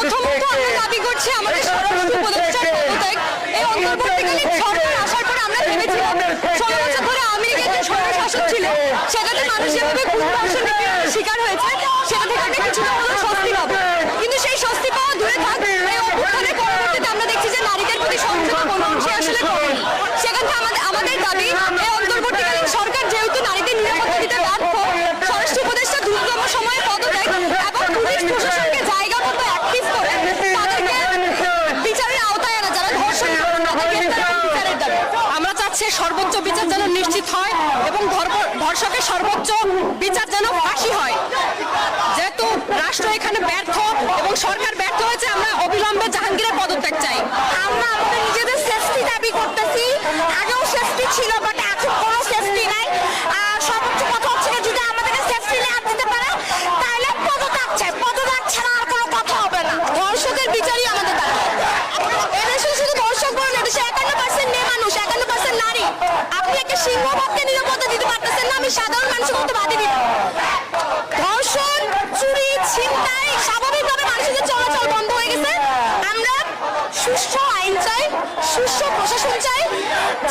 প্রথমত আমরা দাবি করছি আমাদের স্বরাষ্ট্র উপদেষ্টার পদত্যাগ এই অন্তর্বর্তীকালীন সরকার আসার পর আমরা ভেবেছিলাম ষোলো বছর ধরে আমেরিকার স্বৈর শাসন ছিল সেটাতে মানুষ যেভাবে ঘুষ শিকার হয়েছে সেটা থেকে আমরা কিছুটা হলেও স্বস্তি পাবো কিন্তু সেই স্বস্তি পাওয়া দূরে থাক এই অভ্যুত্থানের পরবর্তীতে আমরা দেখছি যে নারীদের প্রতি সহিংসতা কোনো অংশে আসলে কমেনি সেখান থেকে আমাদের আমাদের দাবি এই অন্তর্বর্তীকালীন সরকার যেহেতু নারীদের নিরাপত্তা দিতে ব্যর্থ স্বরাষ্ট্র উপদেষ্টা দ্রুততম সময়ে পদত্যাগ এবং পুলিশ প্রশাসনকে জায়গা মতো অ্যাক্টিভ করে তাদেরকে বিচারের আওতায় আনা যারা ধর্ষণ করে তাদের গ্রেফতার এবং বিচারের দাবি চাচ্ছি সর্বোচ্চ বিচার যেন নিশ্চিত হয় এবং ধর্ষকের সর্বোচ্চ বিচার যেন ফাঁসি হয়। যেহেতু রাষ্ট্র এখানে ব্যর্থ এবং সরকার ব্যর্থ হয়েছে, আমরা অবিলম্বে জাহাঙ্গীরের পদত্যাগ চাই। আমরা আমাদের নিজেদের সেফটি দাবি করতেছি। আগেও সেফটি ছিল বাট এখন কোনো সেফটি নাই। সর্বোচ্চ কথা হচ্ছে যদি আমাদেরকে সেফটি না দিতে পারে আমি সাধারণ মানুষের মধ্যে বাদে দিব ধর্ষণ, চুরি, ছিনতাই স্বাভাবিকভাবে মানুষের চলাচল বন্ধ হয়ে গেছে। আমরা সুস্থ আইন চাই সুস্থ প্রশাসন চাই।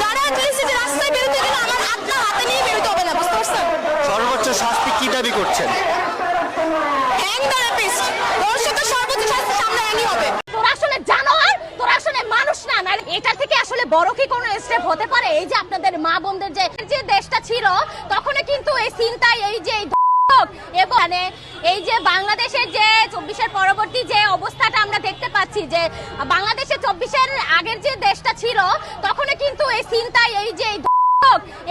যারা যে রাস্তায় বেরোতে গেলে আমার হাত না, হাতে নিয়ে বেরোতে হবে না, বুঝতে পারছেন? সর্বোচ্চ শাস্তি কি দাবি করছেন হ্যাং থেরাপিস্ট ধর্ষকের সর্বোচ্চ শাস্তি সামনে আনি হবে তোরা আসলে জানোয়ার তোরা আসলে মানুষ না না এটা থেকে আসলে বড় কি কোনো স্টেপ হতে পারে? এই যে আপনাদের মা বোনদের যে যে দেশটা ছিল তখন কিন্তু এই চিন্তায় এই যে এবং মানে এই যে বাংলাদেশের যে চব্বিশের পরবর্তী যে অবস্থাটা আমরা দেখতে পাচ্ছি, যে বাংলাদেশের চব্বিশের আগের যে দেশটা ছিল তখন কিন্তু এই চিন্তায় এই যে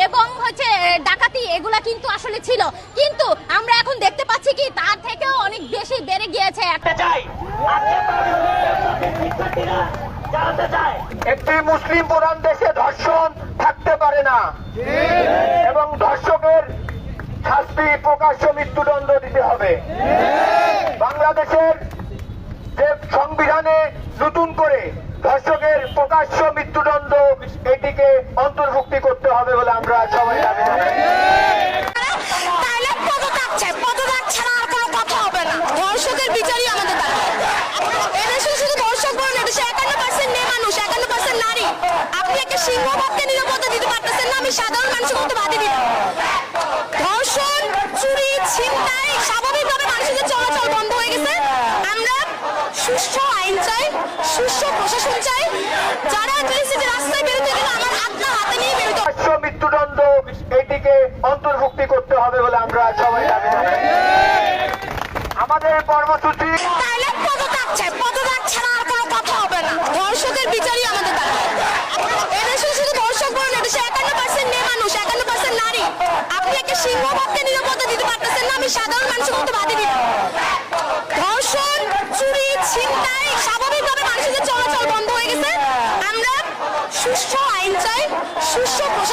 এবং হচ্ছে ডাকাতি এগুলা কিন্তু আসলে ছিল। কিন্তু আমরা এখন দেখতে পাচ্ছি কি, তার থেকেও অনেক বেশি বেড়ে গিয়েছে। একটা চাই একটি মুসলিম প্রধান দেশে ধর্ষণ থাকতে পারে না। এবং ধর্ষকের শাস্তি প্রকাশ্য মৃত্যুদণ্ড দিতে হবে। বাংলাদেশের যে সংবিধানে নতুন করে ধর্ষকের প্রকাশ্য মৃত্যুদণ্ড এটিকে অন্তর্ভুক্তি করতে হবে বলে আমরা সবাই জানাই। মতো বাদে দিব ধর্ষণ চুরি ছিনতাই স্বাভাবিকভাবে মানুষের চলাচল বন্ধ হয়ে গেছে। আমরা সুষ্ঠু আইন চাই সুষ্ঠু প্রশাসন চাই। যারা যে রাস্তায় বেরোতে গেলে আমার না হাতে নিয়ে বেরোতে মৃত্যুদণ্ড এটিকে অন্তর্ভুক্তি করতে হবে বলে আমরা সবাই দাবি আমাদের কর্মসূচি তাহলে পদত্যাগ চাই। পদত্যাগ ছাড়া আর কোনো কথা হবে না। ধর্ষকের সিংহভাগকে নিরাপত্তা দিতে পারতেছেন না, আমি সাধারণ মানুষের মতো বাদে দিব ধর্ষণ, চুরি, ছিনতাই, স্বাভাবিকভাবে মানুষের চলাচল বন্ধ হয়ে গেছে। আমরা সুষ্ঠু আইন চাই, সুষ্ঠু প্রশাসন